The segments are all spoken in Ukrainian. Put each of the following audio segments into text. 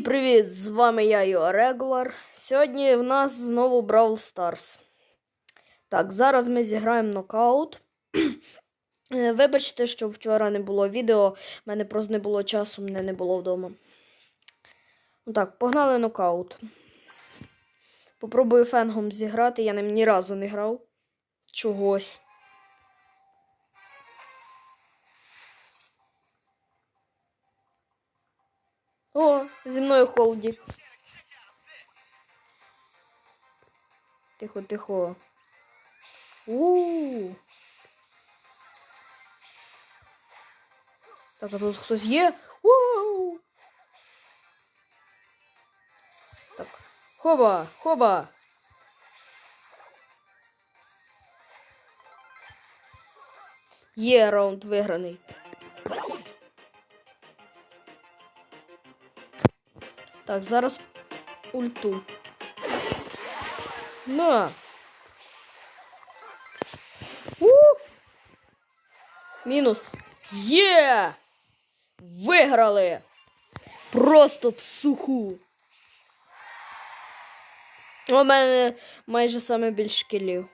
Привіт, з вами я Йо Регулар. Сьогодні в нас знову Brawl Stars. Так, зараз ми зіграємо нокаут. Е, Вибачте, що вчора не було відео, в мене просто не було часу, мене не було вдома. Ну так, погнали нокаут. Попробую фенгом зіграти, я ним ні разу не грав. Чогось. О, зі мною холді. Тихо, тихо. У, -у, у Так, а тут хтось є? у Так. Хоба, хоба. Є раунд виграний. Так, зараз ульту. На. У! Мінус. Є! Виграли! Просто в суху. У мене майже саме більше кілів.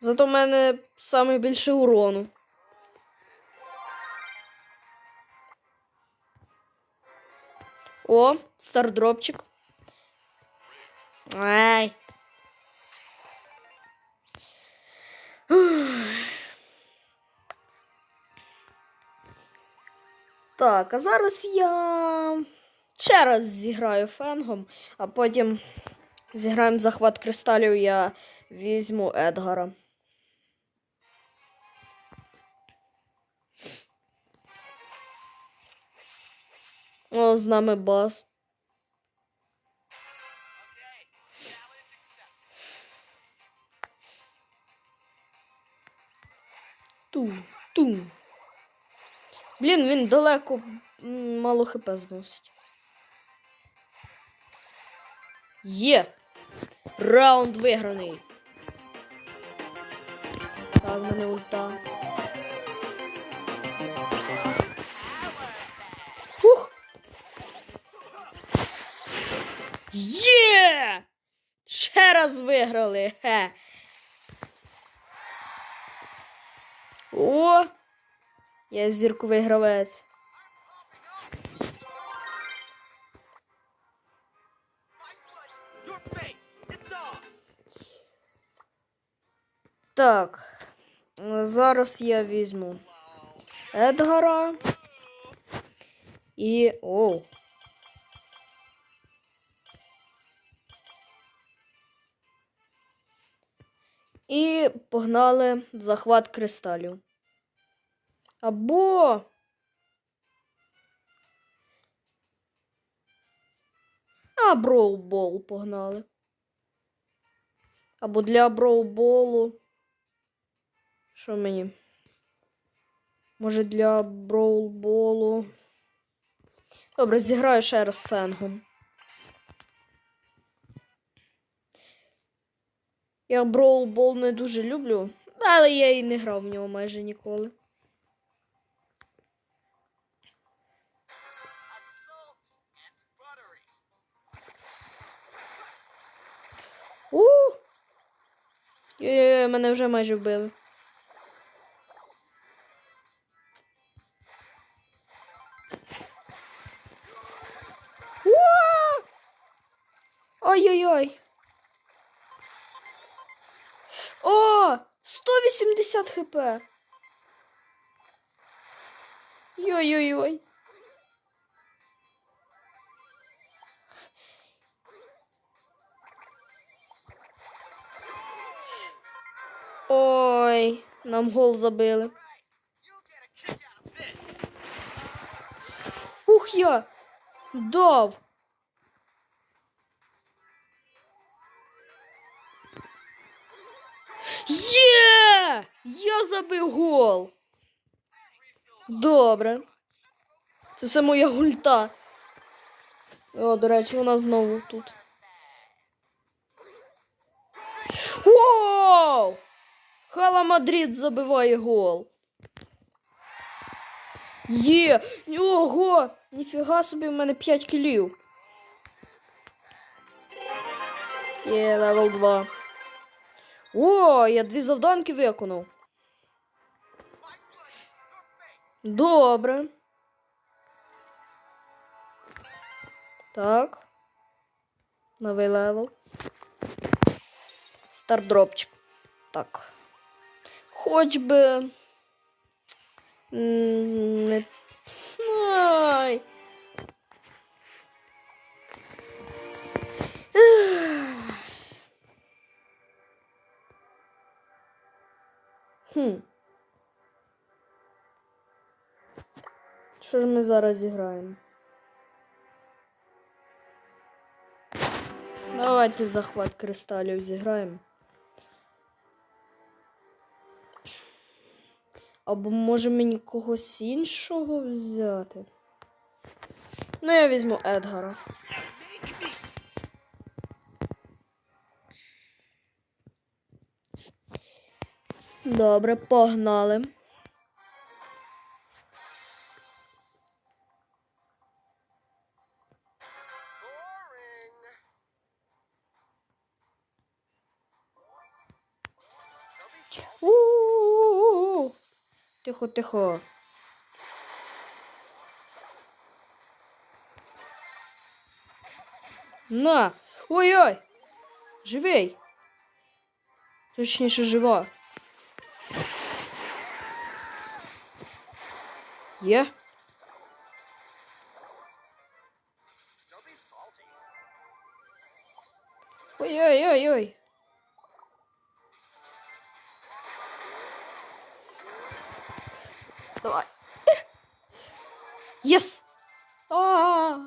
Зато в мене саме урону. О, стардропчик. Ай. Так, а зараз я ще раз зіграю фенгом, а потім зіграємо захват кристалів, я візьму Едгара. О, з нами бас. Ту, ту. Блін, він далеко мало хп зносить. Є. Раунд виграний. Так, мене ульта. Є! Ще раз виграли. Хе. О! Я зірковий гравець. Так. Зараз я візьму Едгара. І. Оу. І погнали захват кристалів. Або. А, броубол погнали. Або для броуболу. Що мені? Може для броулболу. Добре, зіграю ще раз фенгом. Я броулбол не дуже люблю, але я і не грав в нього майже ніколи. У! Йой-йой, мене вже майже вбили. Ой-ой-ой. О! 180 хп. Йой-йой-йой. Ой, нам гол забили. Ух я! Дав! Є! Я забив гол! Добре. Це все моя гульта. О, до речі, вона знову тут. Воу! Хала Мадрид забиває гол. Є! Ого! Ніфіга собі в мене 5 кілів. Є, левел 2. О, я дві завданки виконав. Добре. Так. Новий левел. Стардропчик. Так. Хоч би. Ай. Хм. Що ж ми зараз зіграємо? Давайте захват кристалів зіграємо. Або може мені когось іншого взяти? Ну, я візьму Едгара. Добре, погнали. У-у-у-у. Тихо, тихо. На! Ой-ой! Живий! Точніше, жива. Є? Ой-ой-ой-ой. Давай. Єс! А!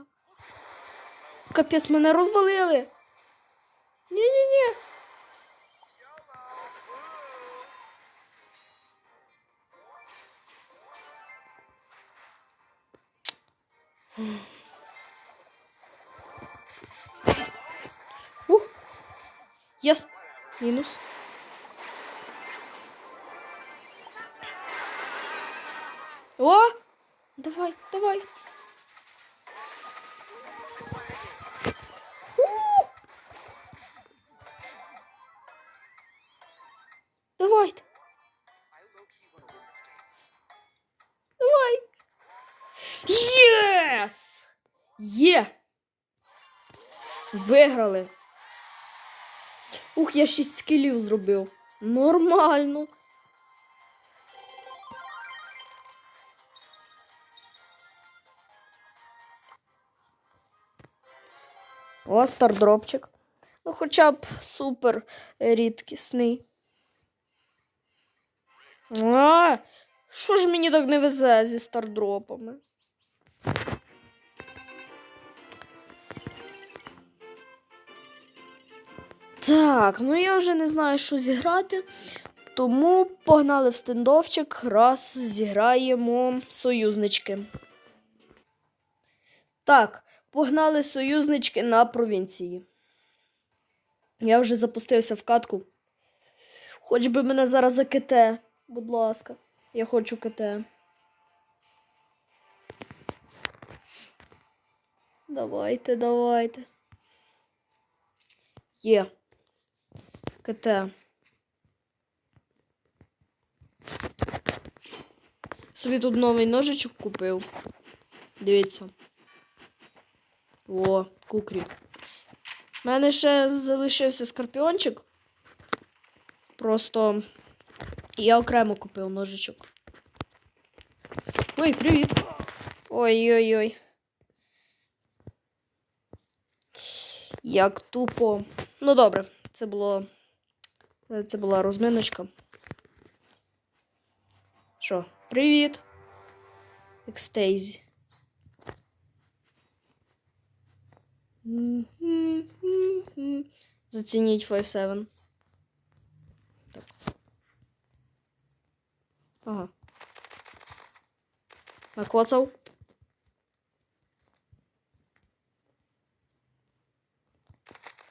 Капець, мене розвалили. Єс. Мінус. О! Давай, давай. Game. Давай. Єс! Є! Виграли. Я 6 скілів зробив. Нормально. О, стардропчик. Ну, хоча б супер рідкісний. А, що ж мені так не везе зі стардропами? Так, ну я вже не знаю, що зіграти. Тому погнали в стендовчик, раз зіграємо союзнички. Так, погнали союзнички на провінції. Я вже запустився в катку. Хоч би мене зараз за КТ, будь ласка. Я хочу КТ. Давайте, давайте. Є. КТ. Собі тут новий ножичок купив. Дивіться. О, кукрі. У мене ще залишився скорпіончик. Просто я окремо купив ножичок. Ой, привіт. Ой-ой-ой. Як тупо. Ну добре, це було. Це була розминочка. Що? Привіт. Екстейзі. Зацініть 5-7. Так. Ага. Накоцав.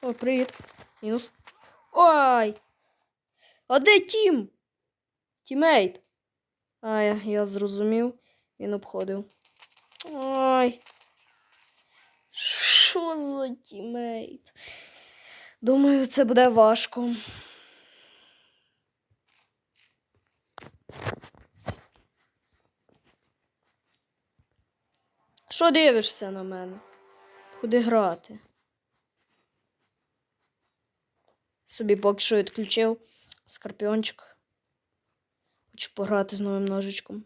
О, привіт. Мінус. Ой! А де Тім? Тімейт. А, я, зрозумів. Він обходив. Ой. Що за тімейт? Думаю, це буде важко. Що дивишся на мене? Куди грати? Собі поки що відключив скорпіончик. Хочу пограти з новим ножичком.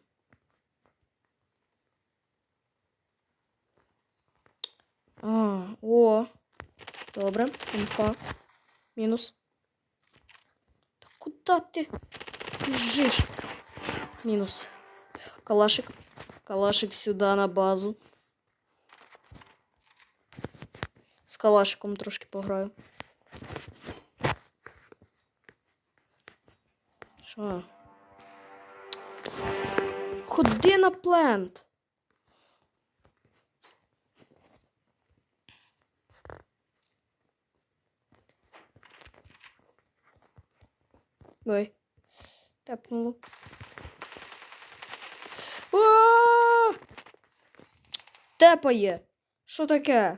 А, о. Добре, інфа. Мінус. Та куди ти біжиш? Мінус. Калашик. Калашик сюди на базу. З калашиком трошки пограю. Що? Ходи на плент. Ой. Тепнуло. А! Тепає. Що таке?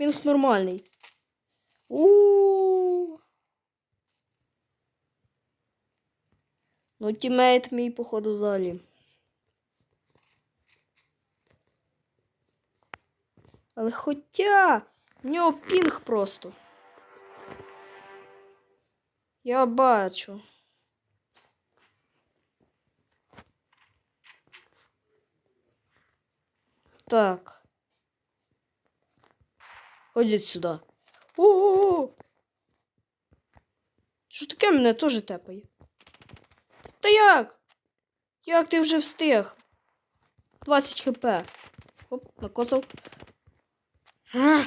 Він нормальний. У. Ну, тімейт мій, походу, взагалі. Але хоча в нього пінг просто. Я бачу. Так. Ходіть сюди. О-о-о! Що таке мене теж тепає? Та як? Як ти вже встиг? 20 хп. Оп, накоцав. А!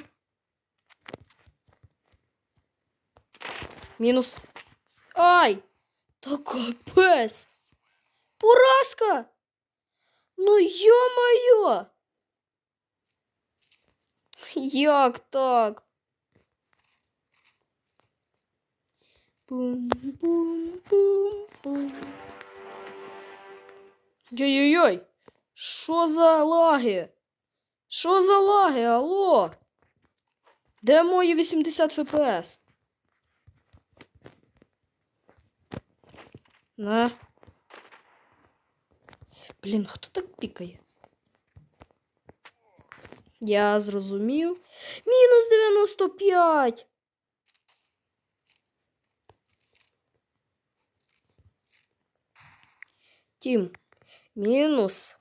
Мінус. Ай! Та капець! Поразка! Ну йо-моє! Як так? Бум-бум-бум-бум. Йой-йой-йой! Що за лаги? Що за лаги? Алло? Де мої 80 ФПС? На. Блін, хто так пікає? Я зрозумів. Мінус 95. Тім. Мінус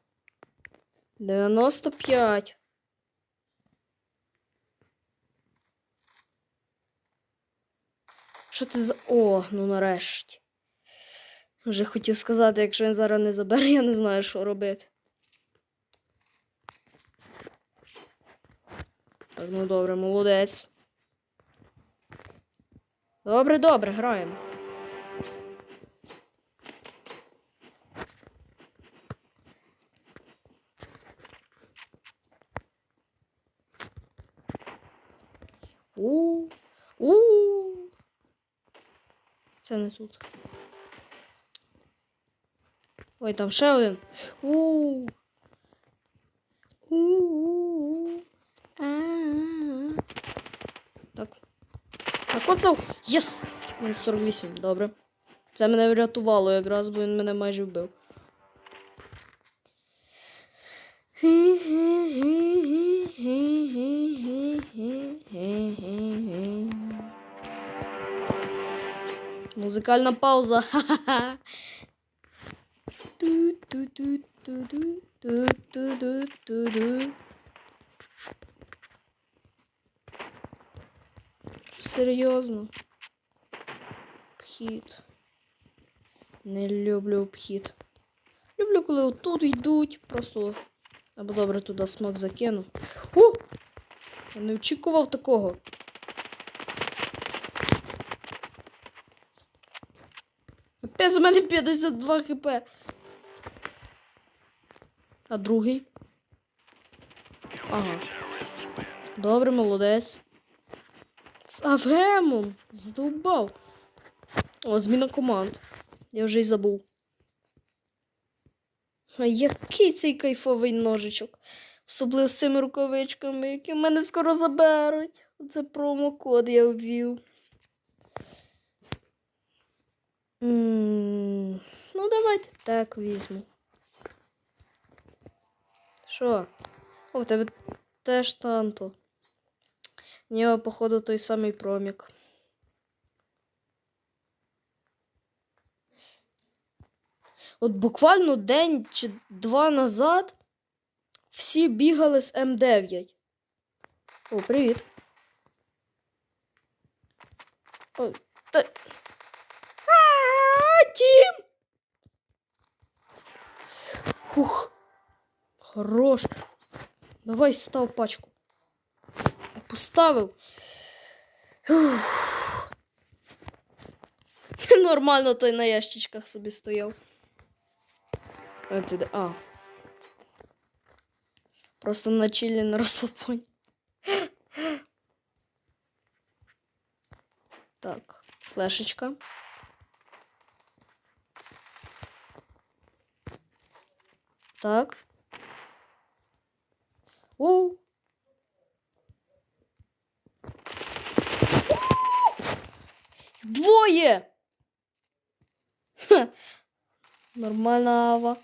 95. Що ти за. О, ну нарешті. Вже хотів сказати, якщо він зараз не забере, я не знаю, що робити. Так, ну добре, молодець. Добре, добре, граємо. У. У. Це не тут. Ой, там ще один. У. У. А-а-а. Так. Накоцав. Єс! Він 48. Добре. Це мене врятувало якраз, бо він мене майже вбив. Музикальна пауза. Серйозно. Пхіт. Не люблю обхід. Люблю, коли отут йдуть. Просто або добре туди смак закину. О! Я не очікував такого. Опять у мене 52 хп. А другий? Ага. Добре, молодець. З Авгемом. Задовбав. О, зміна команд. Я вже й забув. А який цей кайфовий ножичок. Особливо з цими рукавичками, які мене скоро заберуть. Це промокод я ввів. М, Ну, давайте так візьму. Що? О, в тебе теж танто. В нього, походу, той самий промік. От буквально день чи два назад всі бігали з М9. О, привіт. О, та... А, Тім! Хух. Хорош. Давай став пачку. Поставив. Ух. Нормально той на ящичках собі стояв. А, ти де- а. Просто на чилі на розслабоні. Так, флешечка. Так. О! Двоє! Ха. Нормальна ава.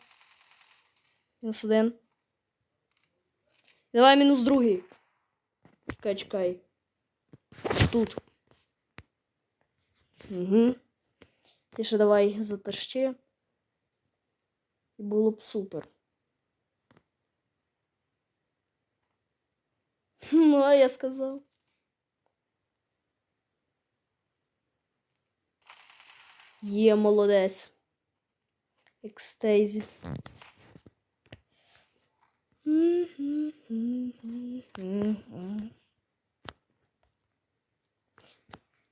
Мінус один. Давай мінус другий. Чекай, чекай. Тут. Угу. Ти ще давай затащи. І було б супер. Ну, а я сказав. Є молодець. Екстейзі.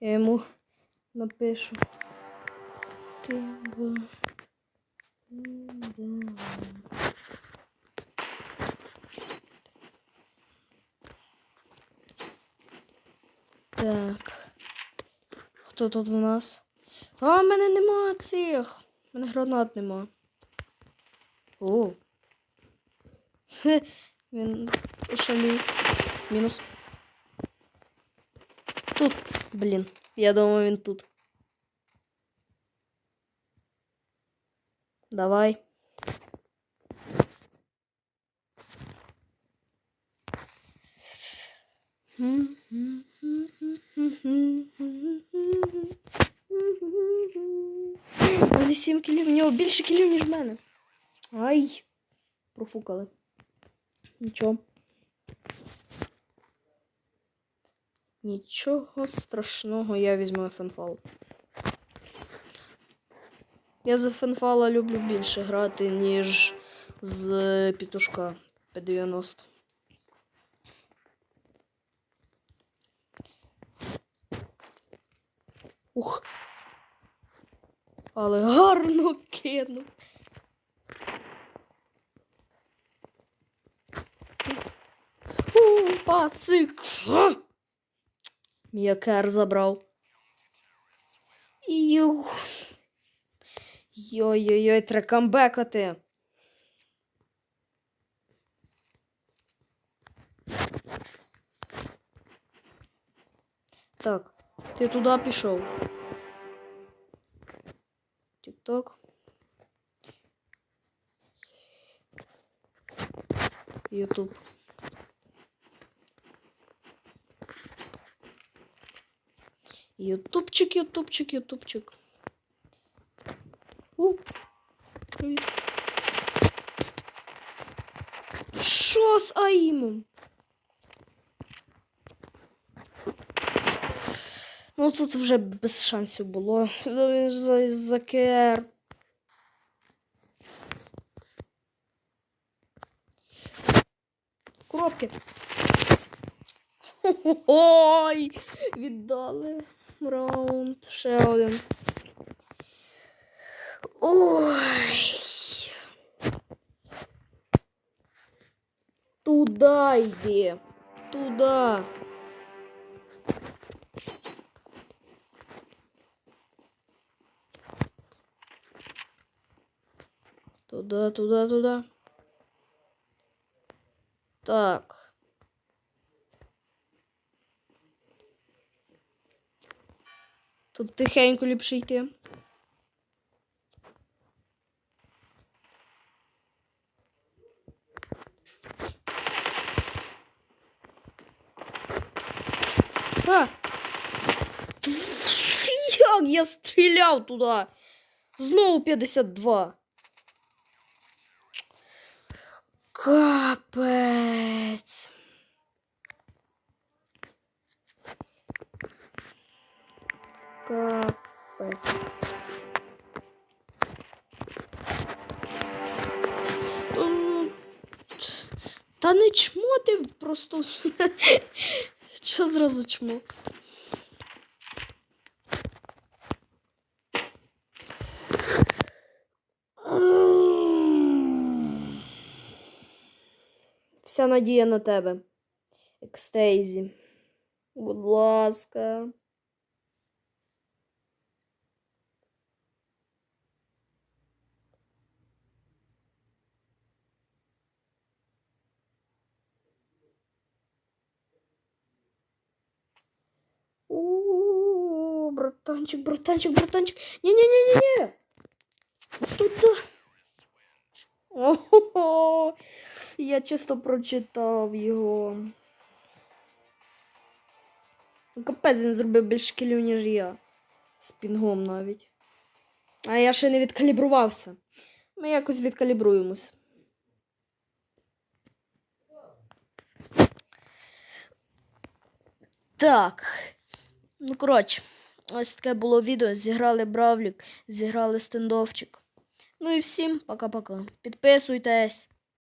Я йому напишу. Ти б- Так. Хто тут у нас? А, в мене нема цих. У мене гранат нема. О. Хе, він шалів. Мінус. Тут, блін. Я думаю, він тут. Давай. У мене сім кілів, в нього більше кілів, ніж в мене. Ай. Профукали. Нічого. Нічого страшного, я візьму фенфал. Я за фенфала люблю більше грати, ніж з пітушка П-90. Ух. Але гарно кинув. У, пацик. М'якер забрав. Йой-йой-йой, треба камбекати. Так, ти туди пішов. Тік-ток. Ютуб. Ютубчик, ютубчик, ютубчик. У. Привіт. Що з Аїмом? Ну тут вже без шансів було. Ну, Він ж за, за КР. Коробки. Ой! Віддали раунд. Ще один. Ой. Туда йди. Туда. Туда, туда, туда. Так. Тут тихенько ліпше йти. А! Як я стріляв туди? Знову 52. Капець. Капець. Та не чмо ти просто. Що зразу чмо? Вся надія на тебе. Екстейзі. Будь ласка. О, братанчик, братанчик, братанчик. Не-не-не-не-не. Туда. Ого, я чисто прочитав його. Капець він зробив більш кілів, ніж я. З пінгом навіть. А я ще не відкалібрувався. Ми якось відкалібруємось. Так. Ну, коротше, ось таке було відео. Зіграли Бравлік, зіграли стендовчик. Ну і всім пока-пока. Підписуйтесь.